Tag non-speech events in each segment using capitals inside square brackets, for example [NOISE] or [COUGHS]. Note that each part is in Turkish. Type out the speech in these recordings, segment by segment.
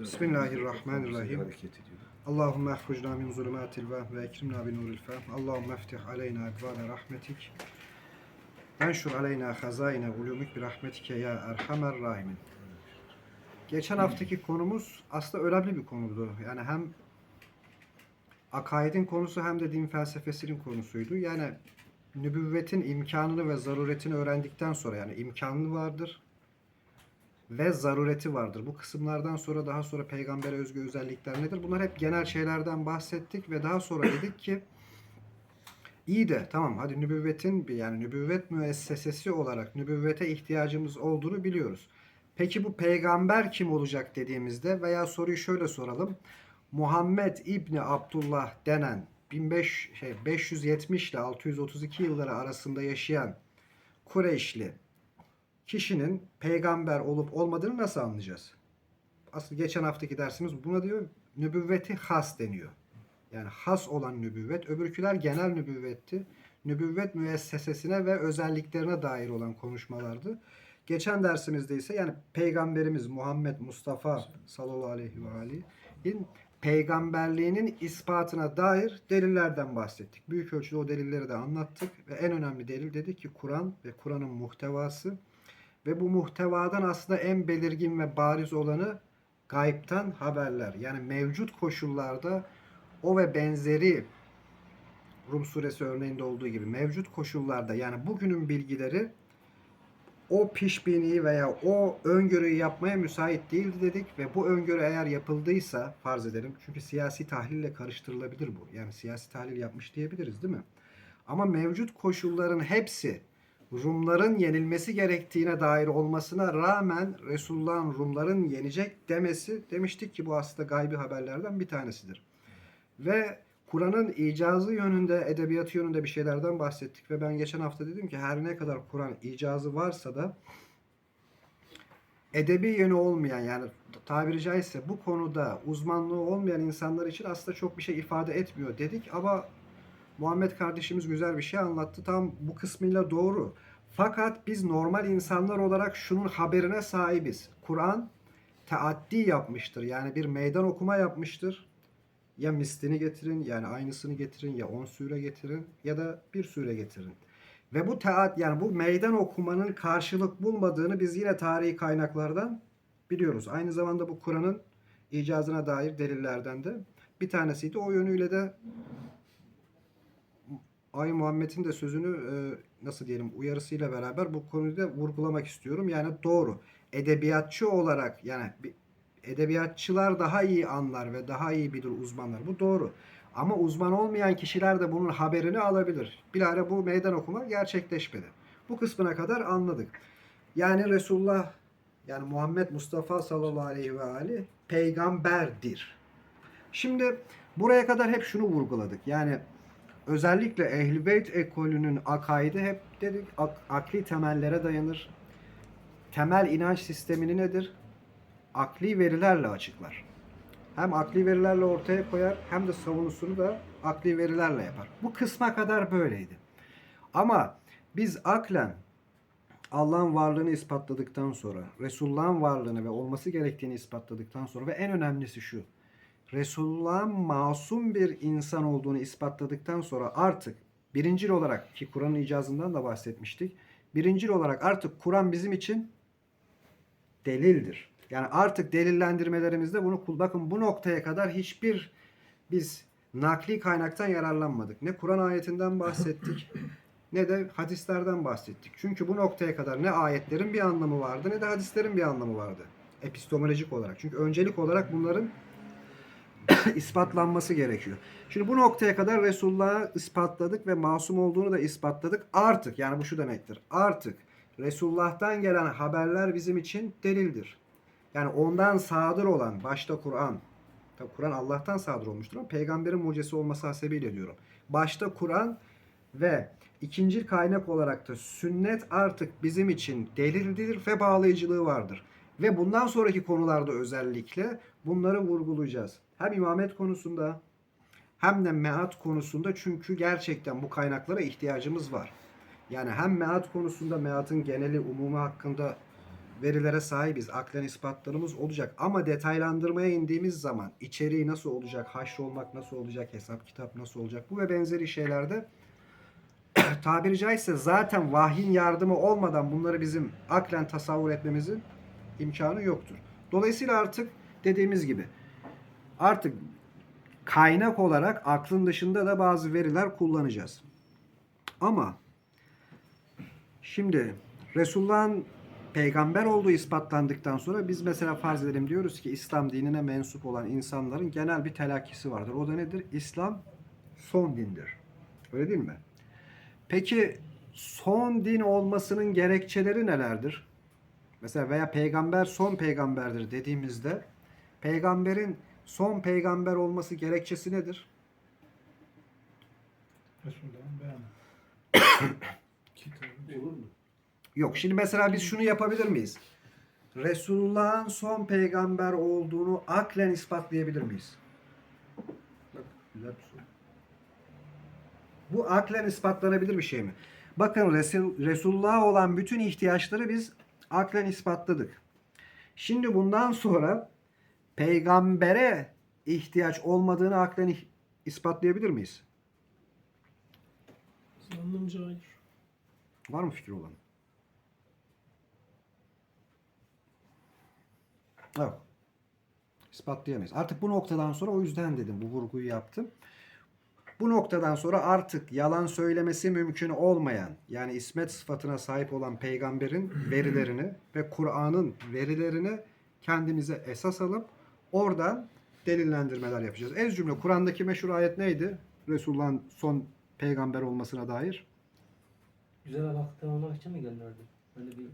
Bismillahirrahmanirrahim. Allahümme ehfucna min zulümatil vehm ve ekrimna bin nuril fehm. Allahümme eftih aleyna ekvâne rahmetik. Enşur aleyna hazaine ulûmik bir rahmetike ya erhamer rahimin. Geçen haftaki konumuz aslında önemli bir konuydu. Yani hem akaidin konusu hem de din felsefesinin konusuydu. Yani nübüvvetin imkanını ve zaruretini öğrendikten sonra yani imkanı vardır ve zarureti vardır. Bu kısımlardan sonra daha sonra peygambere özgü özellikler nedir? Bunlar hep genel şeylerden bahsettik ve daha sonra dedik ki iyi de tamam hadi nübüvvetin bir yani nübüvvet müessesesi olarak nübüvvete ihtiyacımız olduğunu biliyoruz. Peki bu peygamber kim olacak dediğimizde veya soruyu şöyle soralım. Muhammed İbni Abdullah denen 1500 şey 570 ile 632 yılları arasında yaşayan Kureyşli kişinin peygamber olup olmadığını nasıl anlayacağız? Aslında geçen haftaki dersimiz buna diyor nübüvveti has deniyor. Yani has olan nübüvvet, öbürküler genel nübüvvetti. Nübüvvet müessesesine ve özelliklerine dair olan konuşmalardı. Geçen dersimizde ise yani Peygamberimiz Muhammed Mustafa sallallahu aleyhi ve aleyhin peygamberliğinin ispatına dair delillerden bahsettik. Büyük ölçüde o delilleri de anlattık ve en önemli delil dedik ki Kur'an ve Kur'an'ın muhtevası ve bu muhtevadan aslında en belirgin ve bariz olanı gaybtan haberler. Yani mevcut koşullarda o ve benzeri Rum suresi örneğinde olduğu gibi mevcut koşullarda yani bugünün bilgileri o pişbini veya o öngörüyü yapmaya müsait değildi dedik ve bu öngörü eğer yapıldıysa farz edelim çünkü siyasi tahlille karıştırılabilir bu. Yani siyasi tahlil yapmış diyebiliriz değil mi? Ama mevcut koşulların hepsi Rumların yenilmesi gerektiğine dair olmasına rağmen Resulullah'ın Rumların yenecek demesi demiştik ki bu aslında gaybi haberlerden bir tanesidir. Ve Kur'an'ın icazı yönünde, edebiyatı yönünde bir şeylerden bahsettik ve ben geçen hafta dedim ki her ne kadar Kur'an icazı varsa da edebi yönü olmayan yani tabiri caizse bu konuda uzmanlığı olmayan insanlar için aslında çok bir şey ifade etmiyor dedik ama Muhammed kardeşimiz güzel bir şey anlattı. Tam bu kısmıyla doğru. Fakat biz normal insanlar olarak şunun haberine sahibiz. Kur'an taaddi yapmıştır. Yani bir meydan okuma yapmıştır. Ya mislini getirin, yani aynısını getirin, ya on sure getirin ya da bir sure getirin. Ve bu taat yani bu meydan okumanın karşılık bulmadığını biz yine tarihi kaynaklardan biliyoruz. Aynı zamanda bu Kur'an'ın icazına dair delillerden de bir tanesiydi. O yönüyle de Ay Muhammed'in de sözünü e, nasıl diyelim uyarısıyla beraber bu konuyu da vurgulamak istiyorum. Yani doğru. Edebiyatçı olarak yani edebiyatçılar daha iyi anlar ve daha iyi bilir uzmanlar. Bu doğru. Ama uzman olmayan kişiler de bunun haberini alabilir. Bilahare bu meydan okuma gerçekleşmedi. Bu kısmına kadar anladık. Yani Resulullah yani Muhammed Mustafa sallallahu aleyhi ve aleyh peygamberdir. Şimdi buraya kadar hep şunu vurguladık. Yani özellikle Ehl-i ekolünün akaidi hep dedik ak- akli temellere dayanır. Temel inanç sistemini nedir? Akli verilerle açıklar. Hem akli verilerle ortaya koyar hem de savunusunu da akli verilerle yapar. Bu kısma kadar böyleydi. Ama biz aklen Allah'ın varlığını ispatladıktan sonra, Resulullah'ın varlığını ve olması gerektiğini ispatladıktan sonra ve en önemlisi şu. Resulullah'ın masum bir insan olduğunu ispatladıktan sonra artık birincil olarak ki Kur'an'ın icazından da bahsetmiştik. Birincil olarak artık Kur'an bizim için delildir. Yani artık delillendirmelerimizde bunu kul bakın bu noktaya kadar hiçbir biz nakli kaynaktan yararlanmadık. Ne Kur'an ayetinden bahsettik [COUGHS] ne de hadislerden bahsettik. Çünkü bu noktaya kadar ne ayetlerin bir anlamı vardı ne de hadislerin bir anlamı vardı. Epistemolojik olarak. Çünkü öncelik olarak bunların [COUGHS] ispatlanması gerekiyor. Şimdi bu noktaya kadar Resulullah'ı ispatladık ve masum olduğunu da ispatladık. Artık yani bu şu demektir. Artık Resulullah'tan gelen haberler bizim için delildir. Yani ondan sadır olan başta Kur'an. Tabi Kur'an Allah'tan sadır olmuştur ama peygamberin mucizesi olması hasebiyle diyorum. Başta Kur'an ve ikinci kaynak olarak da sünnet artık bizim için delildir ve bağlayıcılığı vardır. Ve bundan sonraki konularda özellikle bunları vurgulayacağız. Hem imamet konusunda hem de meat konusunda çünkü gerçekten bu kaynaklara ihtiyacımız var. Yani hem meat konusunda meatın geneli umumu hakkında verilere sahibiz. Aklen ispatlarımız olacak. Ama detaylandırmaya indiğimiz zaman içeriği nasıl olacak, haşrolmak nasıl olacak, hesap kitap nasıl olacak bu ve benzeri şeylerde [CLEARS THROAT] tabiri caizse zaten vahyin yardımı olmadan bunları bizim aklen tasavvur etmemizin imkanı yoktur. Dolayısıyla artık dediğimiz gibi artık kaynak olarak aklın dışında da bazı veriler kullanacağız. Ama şimdi Resulullah'ın peygamber olduğu ispatlandıktan sonra biz mesela farz edelim diyoruz ki İslam dinine mensup olan insanların genel bir telakkisi vardır. O da nedir? İslam son dindir. Öyle değil mi? Peki son din olmasının gerekçeleri nelerdir? Mesela veya peygamber son peygamberdir dediğimizde peygamberin son peygamber olması gerekçesi nedir? Resulullah'ın beyanı. [COUGHS] Kitabı. Olur mu? Yok. Şimdi mesela biz şunu yapabilir miyiz? Resulullah'ın son peygamber olduğunu aklen ispatlayabilir miyiz? Bak, güzel bir soru. Bu aklen ispatlanabilir bir şey mi? Bakın Resul, Resulullah'a olan bütün ihtiyaçları biz aklen ispatladık. Şimdi bundan sonra peygambere ihtiyaç olmadığını aklen ispatlayabilir miyiz? Zannımca hayır. Var mı fikri olan? Yok. İspatlayamayız. Artık bu noktadan sonra o yüzden dedim bu vurguyu yaptım. Bu noktadan sonra artık yalan söylemesi mümkün olmayan yani ismet sıfatına sahip olan peygamberin [CLEARS THROAT] verilerini ve Kur'an'ın verilerini kendimize esas alıp oradan delillendirmeler yapacağız. Ez cümle Kur'an'daki meşhur ayet neydi? Resulullah'ın son peygamber olmasına dair. Güzel ahlak tanımak için mi gönderdi? Böyle bir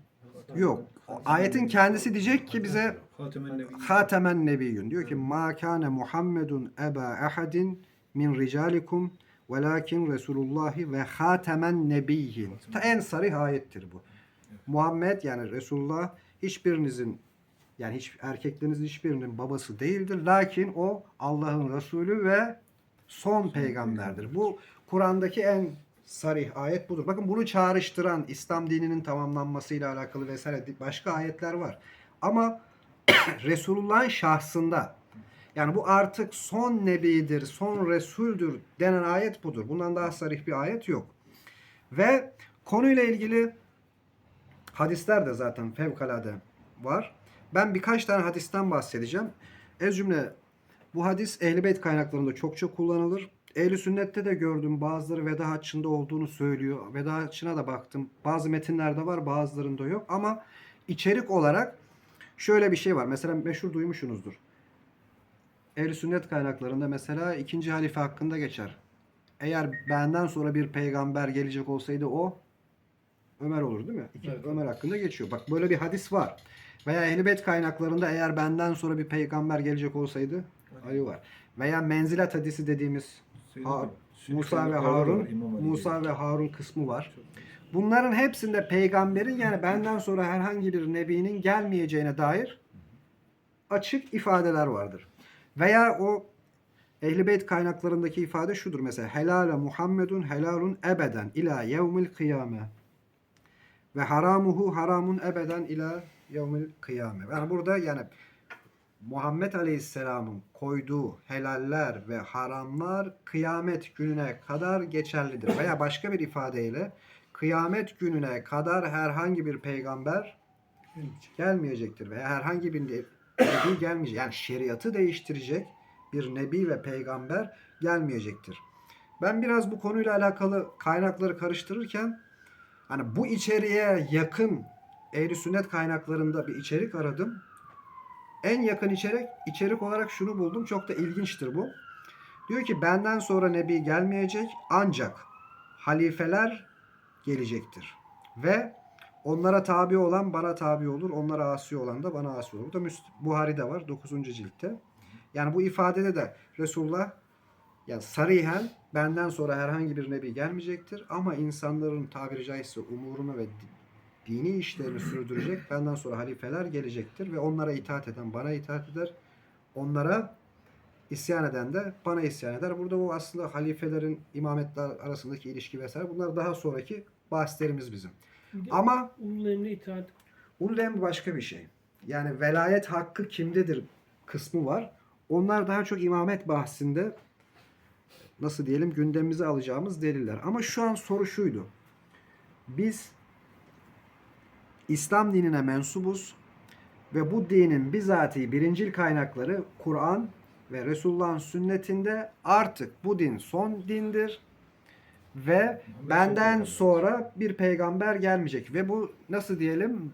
Yok. Ayetin kendisi diyecek ki bize Hatemen Nebi. Hatemen Nebiyyun. Diyor ki ma kana Muhammedun eba ahadin min ricalikum velakin Resulullahi ve hatemen nebiyyin. Ta en sarih ayettir bu. Muhammed yani Resulullah hiçbirinizin yani hiç erkeklerinizin hiçbirinin babası değildir. Lakin o Allah'ın Resulü ve son peygamberdir. Bu Kur'an'daki en sarih ayet budur. Bakın bunu çağrıştıran İslam dininin tamamlanmasıyla alakalı vesaire başka ayetler var. Ama [COUGHS] Resulullah'ın şahsında yani bu artık son nebidir, son resuldür denen ayet budur. Bundan daha sarih bir ayet yok. Ve konuyla ilgili hadisler de zaten fevkalade var. Ben birkaç tane hadisten bahsedeceğim. Ez cümle bu hadis Ehl-i Beyt kaynaklarında çokça kullanılır. Ehl-i Sünnet'te de gördüm bazıları veda haccında olduğunu söylüyor. Veda haccına da baktım. Bazı metinlerde var bazılarında yok. Ama içerik olarak şöyle bir şey var. Mesela meşhur duymuşsunuzdur. Ehl-i Sünnet kaynaklarında mesela ikinci halife hakkında geçer. Eğer benden sonra bir peygamber gelecek olsaydı o Ömer olur değil mi? İki, Evet. Ömer hakkında geçiyor. Bak böyle bir hadis var. Veya Ehl-i Beyt kaynaklarında eğer benden sonra bir peygamber gelecek olsaydı Ali var. Veya menzilet hadisi dediğimiz Ha- Musa ve Harun, Musa ve Harun kısmı var. Bunların hepsinde peygamberin yani benden sonra herhangi bir nebinin gelmeyeceğine dair açık ifadeler vardır. Veya o Ehl-i Beyt kaynaklarındaki ifade şudur mesela helale Muhammedun helalun ebeden ila yevmil kıyame ve haramuhu haramun ebeden ila yevmil kıyame. Yani burada yani Muhammed Aleyhisselam'ın koyduğu helaller ve haramlar kıyamet gününe kadar geçerlidir. Veya başka bir ifadeyle kıyamet gününe kadar herhangi bir peygamber gelmeyecektir veya herhangi bir nebi gelmeyecek. Yani şeriatı değiştirecek bir nebi ve peygamber gelmeyecektir. Ben biraz bu konuyla alakalı kaynakları karıştırırken hani bu içeriğe yakın ehl sünnet kaynaklarında bir içerik aradım. En yakın içerik içerik olarak şunu buldum. Çok da ilginçtir bu. Diyor ki benden sonra nebi gelmeyecek ancak halifeler gelecektir. Ve onlara tabi olan bana tabi olur. Onlara asi olan da bana asi olur. Bu da Müs- Buhari'de var 9. ciltte. Yani bu ifadede de Resulullah yani sarihen benden sonra herhangi bir nebi gelmeyecektir ama insanların tabiri caizse umurunu ve di- dini işlerini sürdürecek benden sonra halifeler gelecektir ve onlara itaat eden bana itaat eder. Onlara isyan eden de bana isyan eder. Burada bu aslında halifelerin imametler arasındaki ilişki vesaire bunlar daha sonraki bahslerimiz bizim. Bir de Ama ulul itaat Ulul emr başka bir şey. Yani velayet hakkı kimdedir kısmı var. Onlar daha çok imamet bahsinde nasıl diyelim gündemimize alacağımız deliller. Ama şu an soru şuydu. Biz İslam dinine mensubuz ve bu dinin bizatihi birincil kaynakları Kur'an ve Resulullah'ın sünnetinde artık bu din son dindir ve benden sonra bir peygamber gelmeyecek ve bu nasıl diyelim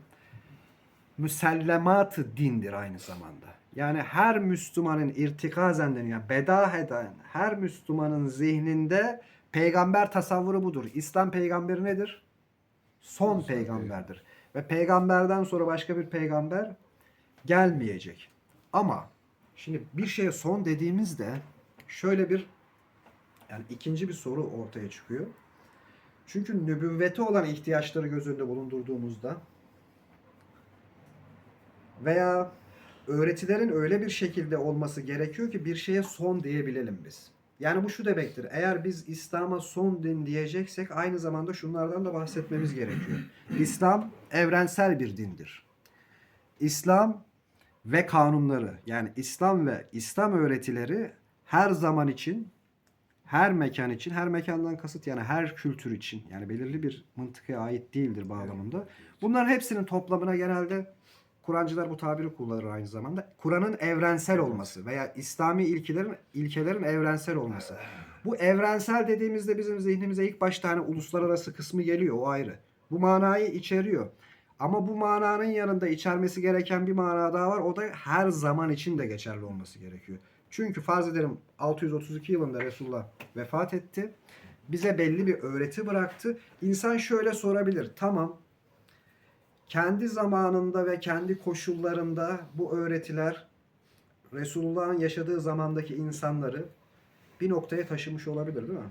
müsellemat dindir aynı zamanda. Yani her Müslümanın irtikazen deniyor. Yani bedah eden her Müslümanın zihninde peygamber tasavvuru budur. İslam peygamberi nedir? Son peygamberdir. Ve peygamberden sonra başka bir peygamber gelmeyecek. Ama şimdi bir şeye son dediğimizde şöyle bir yani ikinci bir soru ortaya çıkıyor. Çünkü nübüvvete olan ihtiyaçları göz önünde bulundurduğumuzda veya öğretilerin öyle bir şekilde olması gerekiyor ki bir şeye son diyebilelim biz. Yani bu şu demektir. Eğer biz İslam'a son din diyeceksek aynı zamanda şunlardan da bahsetmemiz gerekiyor. İslam evrensel bir dindir. İslam ve kanunları yani İslam ve İslam öğretileri her zaman için her mekan için, her mekandan kasıt yani her kültür için yani belirli bir mıntıkaya ait değildir bağlamında. Bunların hepsinin toplamına genelde Kur'ancılar bu tabiri kullanır aynı zamanda. Kur'an'ın evrensel olması veya İslami ilkelerin ilkelerin evrensel olması. Bu evrensel dediğimizde bizim zihnimize ilk başta hani uluslararası kısmı geliyor o ayrı. Bu manayı içeriyor. Ama bu mananın yanında içermesi gereken bir mana daha var. O da her zaman için de geçerli olması gerekiyor. Çünkü farz edelim 632 yılında Resulullah vefat etti. Bize belli bir öğreti bıraktı. İnsan şöyle sorabilir. Tamam kendi zamanında ve kendi koşullarında bu öğretiler Resulullah'ın yaşadığı zamandaki insanları bir noktaya taşımış olabilir değil mi?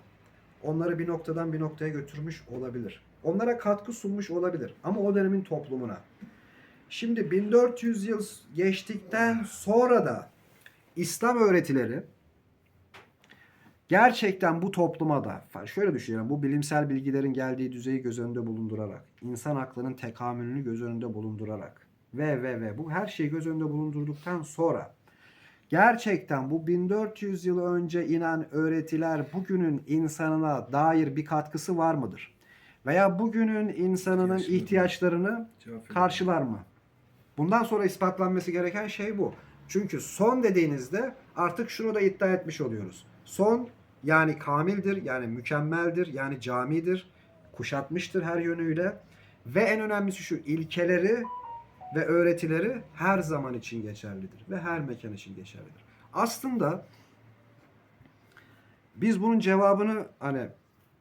Onları bir noktadan bir noktaya götürmüş olabilir. Onlara katkı sunmuş olabilir. Ama o dönemin toplumuna. Şimdi 1400 yıl geçtikten sonra da İslam öğretileri gerçekten bu topluma da şöyle düşünelim bu bilimsel bilgilerin geldiği düzeyi göz önünde bulundurarak insan aklının tekamülünü göz önünde bulundurarak ve ve ve bu her şeyi göz önünde bulundurduktan sonra gerçekten bu 1400 yıl önce inen öğretiler bugünün insanına dair bir katkısı var mıdır? Veya bugünün insanının İhtiyaçları. ihtiyaçlarını karşılar mı? Bundan sonra ispatlanması gereken şey bu. Çünkü son dediğinizde artık şunu da iddia etmiş oluyoruz. Son yani kamildir, yani mükemmeldir, yani camidir, kuşatmıştır her yönüyle ve en önemlisi şu ilkeleri ve öğretileri her zaman için geçerlidir ve her mekan için geçerlidir. Aslında biz bunun cevabını hani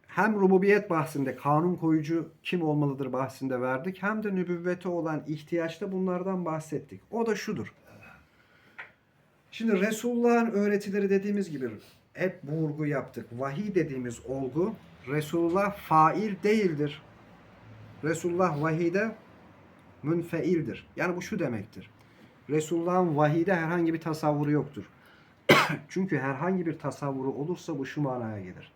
hem rububiyet bahsinde kanun koyucu kim olmalıdır bahsinde verdik hem de nübüvvete olan ihtiyaçta bunlardan bahsettik. O da şudur. Şimdi Resulullah'ın öğretileri dediğimiz gibi hep bu vurgu yaptık. Vahiy dediğimiz olgu Resulullah fail değildir. Resulullah vahide münfeildir. Yani bu şu demektir. Resulullah'ın vahide herhangi bir tasavvuru yoktur. [COUGHS] Çünkü herhangi bir tasavvuru olursa bu şu manaya gelir.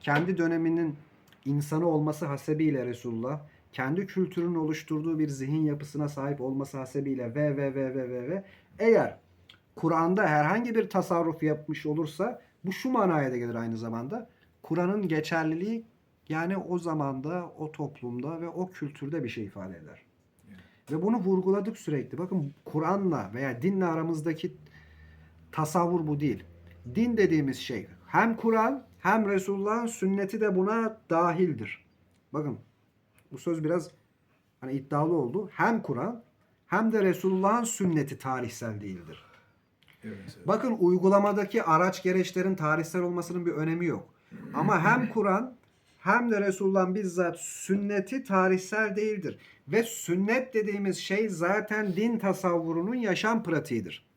Kendi döneminin insanı olması hasebiyle Resulullah, kendi kültürünün oluşturduğu bir zihin yapısına sahip olması hasebiyle ve ve ve ve ve ve eğer Kur'an'da herhangi bir tasarruf yapmış olursa bu şu manaya da gelir aynı zamanda. Kur'an'ın geçerliliği yani o zamanda, o toplumda ve o kültürde bir şey ifade eder. Ve bunu vurguladık sürekli. Bakın Kur'an'la veya dinle aramızdaki tasavvur bu değil. Din dediğimiz şey hem Kur'an hem Resulullah'ın sünneti de buna dahildir. Bakın bu söz biraz hani iddialı oldu. Hem Kur'an hem de Resulullah'ın sünneti tarihsel değildir. Evet, evet. Bakın uygulamadaki araç gereçlerin tarihsel olmasının bir önemi yok. Ama hem [LAUGHS] Kur'an hem de Resulullah'ın bizzat sünneti tarihsel değildir. Ve sünnet dediğimiz şey zaten din tasavvurunun yaşam pratiğidir.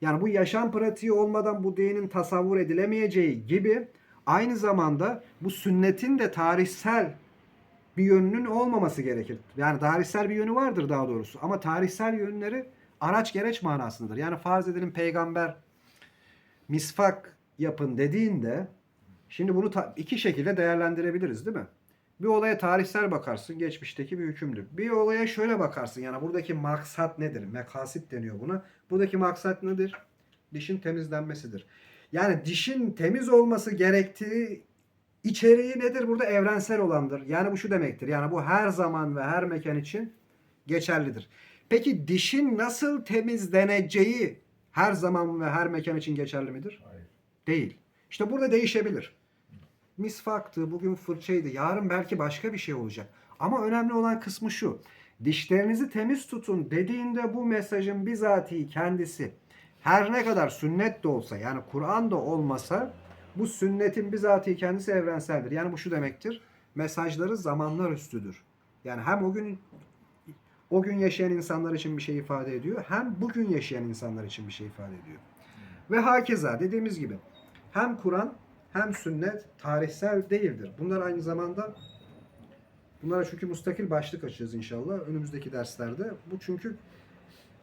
Yani bu yaşam pratiği olmadan bu dinin tasavvur edilemeyeceği gibi aynı zamanda bu sünnetin de tarihsel bir yönünün olmaması gerekir. Yani tarihsel bir yönü vardır daha doğrusu. Ama tarihsel yönleri araç gereç manasındadır. Yani farz edelim peygamber misfak yapın dediğinde şimdi bunu iki şekilde değerlendirebiliriz değil mi? Bir olaya tarihsel bakarsın, geçmişteki bir hükümdür. Bir olaya şöyle bakarsın, yani buradaki maksat nedir? Mekasit deniyor buna. Buradaki maksat nedir? Dişin temizlenmesidir. Yani dişin temiz olması gerektiği içeriği nedir? Burada evrensel olandır. Yani bu şu demektir. Yani bu her zaman ve her mekan için geçerlidir. Peki dişin nasıl temizleneceği her zaman ve her mekan için geçerli midir? Hayır. Değil. İşte burada değişebilir. Misvaktı, bugün fırçaydı, yarın belki başka bir şey olacak. Ama önemli olan kısmı şu. Dişlerinizi temiz tutun dediğinde bu mesajın bizatihi kendisi her ne kadar sünnet de olsa yani Kur'an da olmasa bu sünnetin bizatihi kendisi evrenseldir. Yani bu şu demektir. Mesajları zamanlar üstüdür. Yani hem o gün o gün yaşayan insanlar için bir şey ifade ediyor hem bugün yaşayan insanlar için bir şey ifade ediyor. Ve hakeza dediğimiz gibi hem Kur'an hem sünnet tarihsel değildir. Bunlar aynı zamanda bunlara çünkü mustakil başlık açacağız inşallah önümüzdeki derslerde. Bu çünkü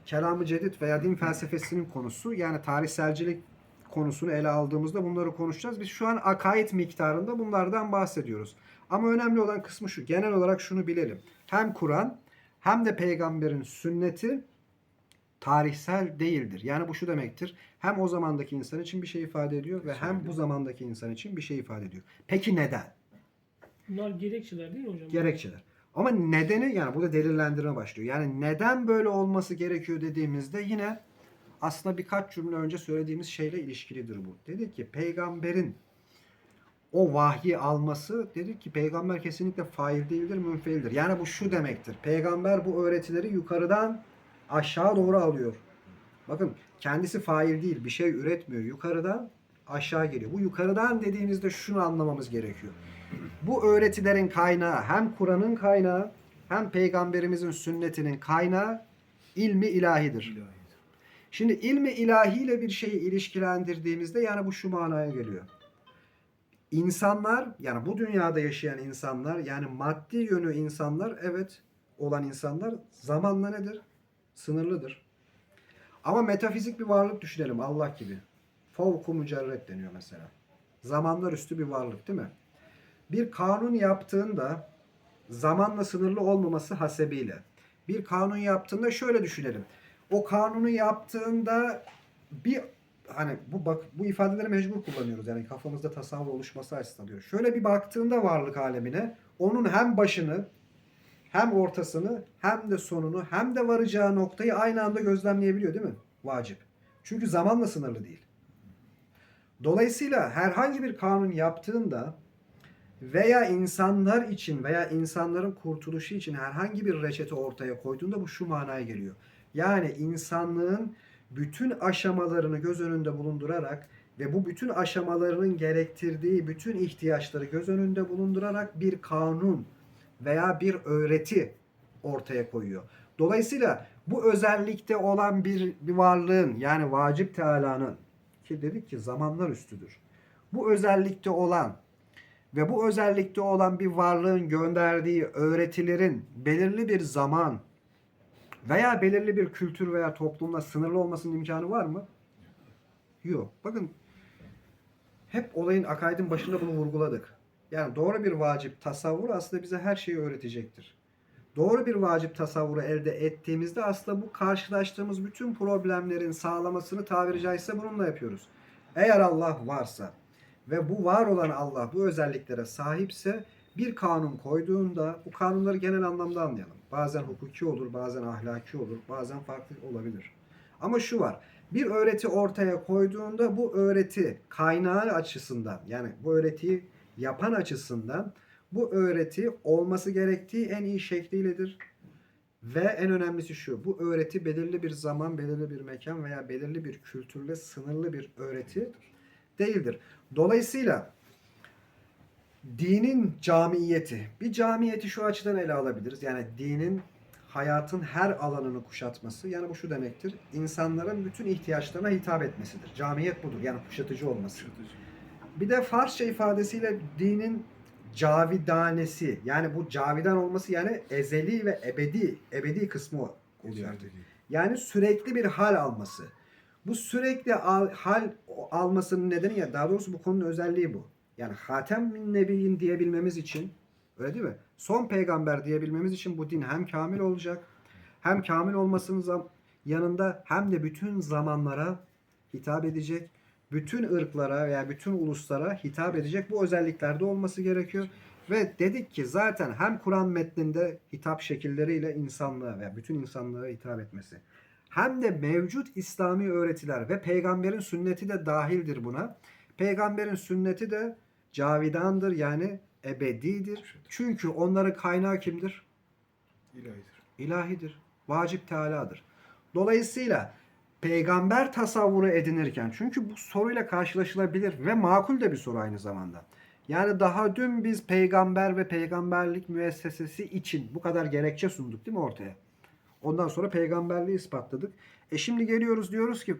kelamı cedid veya din felsefesinin konusu. Yani tarihselcilik konusunu ele aldığımızda bunları konuşacağız. Biz şu an akaid miktarında bunlardan bahsediyoruz. Ama önemli olan kısmı şu. Genel olarak şunu bilelim. Hem Kur'an hem de peygamberin sünneti tarihsel değildir. Yani bu şu demektir. Hem o zamandaki insan için bir şey ifade ediyor ve hem bu zamandaki insan için bir şey ifade ediyor. Peki neden? Bunlar gerekçeler değil mi hocam? Gerekçeler. Ama nedeni yani burada delillendirme başlıyor. Yani neden böyle olması gerekiyor dediğimizde yine aslında birkaç cümle önce söylediğimiz şeyle ilişkilidir bu. Dedik ki peygamberin o vahyi alması dedik ki peygamber kesinlikle fail değildir, münfeildir. Yani bu şu demektir. Peygamber bu öğretileri yukarıdan aşağı doğru alıyor. Bakın kendisi fail değil, bir şey üretmiyor. Yukarıdan aşağı geliyor. Bu yukarıdan dediğimizde şunu anlamamız gerekiyor. Bu öğretilerin kaynağı hem Kur'an'ın kaynağı hem peygamberimizin sünnetinin kaynağı ilmi ilahidir. İlahi. Şimdi ilmi ilahiyle bir şeyi ilişkilendirdiğimizde yani bu şu manaya geliyor. İnsanlar yani bu dünyada yaşayan insanlar yani maddi yönü insanlar evet olan insanlar zamanla nedir? Sınırlıdır. Ama metafizik bir varlık düşünelim Allah gibi. Fevku mücerret deniyor mesela. Zamanlar üstü bir varlık değil mi? Bir kanun yaptığında zamanla sınırlı olmaması hasebiyle. Bir kanun yaptığında şöyle düşünelim. O kanunu yaptığında bir hani bu bak bu ifadeleri mecbur kullanıyoruz. Yani kafamızda tasavvur oluşması açısından diyor. Şöyle bir baktığında varlık alemine onun hem başını hem ortasını hem de sonunu hem de varacağı noktayı aynı anda gözlemleyebiliyor değil mi? Vacip. Çünkü zamanla sınırlı değil. Dolayısıyla herhangi bir kanun yaptığında veya insanlar için veya insanların kurtuluşu için herhangi bir reçete ortaya koyduğunda bu şu manaya geliyor. Yani insanlığın bütün aşamalarını göz önünde bulundurarak ve bu bütün aşamalarının gerektirdiği bütün ihtiyaçları göz önünde bulundurarak bir kanun veya bir öğreti ortaya koyuyor. Dolayısıyla bu özellikte olan bir, bir varlığın yani vacip Teala'nın ki dedik ki zamanlar üstüdür. Bu özellikte olan ve bu özellikte olan bir varlığın gönderdiği öğretilerin belirli bir zaman veya belirli bir kültür veya toplumla sınırlı olmasının imkanı var mı? Yok. Bakın hep olayın akaidin başında bunu vurguladık. Yani doğru bir vacip tasavvur aslında bize her şeyi öğretecektir. Doğru bir vacip tasavvuru elde ettiğimizde aslında bu karşılaştığımız bütün problemlerin sağlamasını tabiri caizse bununla yapıyoruz. Eğer Allah varsa ve bu var olan Allah bu özelliklere sahipse bir kanun koyduğunda bu kanunları genel anlamda anlayalım. Bazen hukuki olur, bazen ahlaki olur, bazen farklı olabilir. Ama şu var. Bir öğreti ortaya koyduğunda bu öğreti kaynağı açısından yani bu öğretiyi yapan açısından bu öğreti olması gerektiği en iyi şekliyledir. Ve en önemlisi şu. Bu öğreti belirli bir zaman, belirli bir mekan veya belirli bir kültürle sınırlı bir öğreti değildir. Dolayısıyla dinin camiyeti. Bir camiyeti şu açıdan ele alabiliriz. Yani dinin hayatın her alanını kuşatması. Yani bu şu demektir. İnsanların bütün ihtiyaçlarına hitap etmesidir. Camiyet budur. Yani kuşatıcı olması. Kuşatıcı. Bir de Farsça ifadesiyle dinin cavidanesi. Yani bu cavidan olması yani ezeli ve ebedi, ebedi kısmı oluyor artık. Yani sürekli bir hal alması. Bu sürekli al- hal almasının nedeni ya daha doğrusu bu konunun özelliği bu. Yani Hatem min Nebiyin diyebilmemiz için Öyle değil mi? Son peygamber diyebilmemiz için bu din hem kamil olacak, hem kamil olmasının yanında hem de bütün zamanlara hitap edecek, bütün ırklara veya bütün uluslara hitap edecek bu özelliklerde olması gerekiyor. Ve dedik ki zaten hem Kur'an metninde hitap şekilleriyle insanlığa veya bütün insanlığa hitap etmesi hem de mevcut İslami öğretiler ve peygamberin sünneti de dahildir buna. Peygamberin sünneti de cavidandır yani ebedidir. Çünkü onların kaynağı kimdir? İlahidir. ilahidir. Vacip Teala'dır. Dolayısıyla peygamber tasavvuru edinirken çünkü bu soruyla karşılaşılabilir ve makul de bir soru aynı zamanda. Yani daha dün biz peygamber ve peygamberlik müessesesi için bu kadar gerekçe sunduk değil mi ortaya? Ondan sonra peygamberliği ispatladık. E şimdi geliyoruz diyoruz ki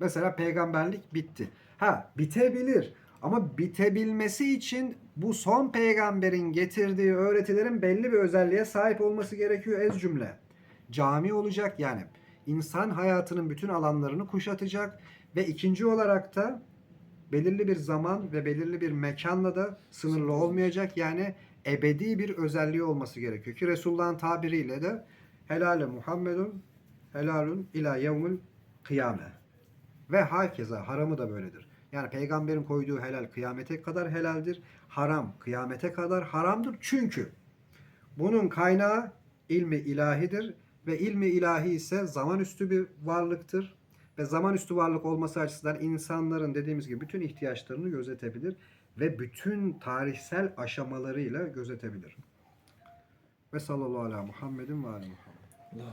mesela peygamberlik bitti. Ha bitebilir ama bitebilmesi için bu son peygamberin getirdiği öğretilerin belli bir özelliğe sahip olması gerekiyor ez cümle. Cami olacak yani insan hayatının bütün alanlarını kuşatacak ve ikinci olarak da belirli bir zaman ve belirli bir mekanla da sınırlı olmayacak. Yani ebedi bir özelliği olması gerekiyor ki Resulullah'ın tabiriyle de helale Muhammedun helalun ila yevmül kıyame. Ve hakeza haramı da böyledir. Yani peygamberin koyduğu helal kıyamete kadar helaldir. Haram kıyamete kadar haramdır. Çünkü bunun kaynağı ilmi ilahidir ve ilmi ilahi ise zaman üstü bir varlıktır. Ve zaman üstü varlık olması açısından insanların dediğimiz gibi bütün ihtiyaçlarını gözetebilir ve bütün tarihsel aşamalarıyla gözetebilir. Ve sallallahu ala Muhammedin ve ala Muhammed.